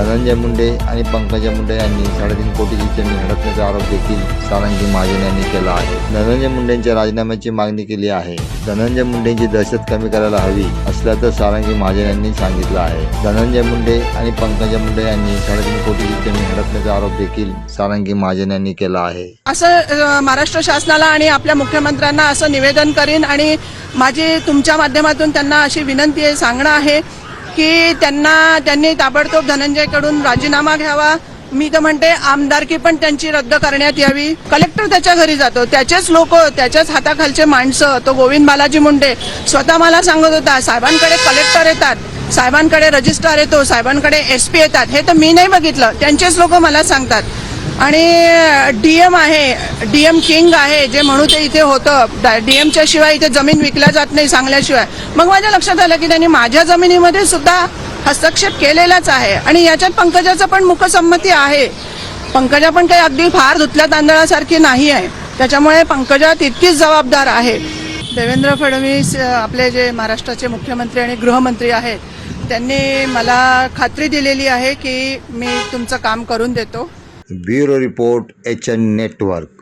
धनंजय मुंडे आणि पंकजा मुंडे यांनी साडेतीन कोटीची जमीन हडपण्याचा आरोप देखील सारंगी महाजन यांनी केला आहे. धनंजय मुंडेंच्या राजीनाम्याची मागणी केली आहे. धनंजय मुंडेंची दहशत कमी करायला हवी असल्याचं सारंगी महाजन यांनी सांगितलं आहे. धनंजय मुंडे आणि पंकजा मुंडे यांनी साडेतीन कोटीची जमीन हडपण्याचा आरोप देखील सारंगी महाजन यांनी केला आहे. असं महाराष्ट्र शासनाला आणि आपल्या मुख्यमंत्र्यांना असं निवेदन करीन आणि माझी तुमच्या माध्यमातून त्यांना अशी विनंती आहे सांगणं आहे की त्यांना त्यांनी ताबडतोब धनंजयकडून राजीनामा घ्यावा. मी तर म्हणते आमदारकी पण त्यांची रद्द करण्यात यावी. कलेक्टर त्याच्या घरी जातो. त्याचेच लोक त्याच्याच हाताखालचे माणसं. तो गोविंद बालाजी मुंडे. स्वतः मला सांगत होता साहेबांकडे कलेक्टर येतात. साहेबांकडे रजिस्ट्रार येतो. साहेबांकडे एस पी येतात. हे तर मी नाही बघितलं. त्यांचेच लोक मला सांगतात. आणि डीएम आहे डीएम किंग आहे जे म्हणू ते इथे होतं. डीएमच्या शिवाय इथे जमीन विकल्या जात नाही सांगल्याशिवाय. मग माझ्या लक्षात आलं की त्यांनी माझ्या जमिनीमध्ये सुद्धा हस्तक्षेप केलेलाच आहे. आणि याच्यात पंकजाचं पण मुखसंमती आहे. पंकजा पण काही अगदी फार धुतल्या तांदळासारखी नाही आहे. त्याच्यामुळे पंकजा तितकीच जबाबदार आहे. देवेंद्र फडणवीस आपले जे महाराष्ट्राचे मुख्यमंत्री आणि गृहमंत्री आहेत त्यांनी मला खात्री दिलेली आहे की मी तुमचं काम करून देतो. Bureau report H N network.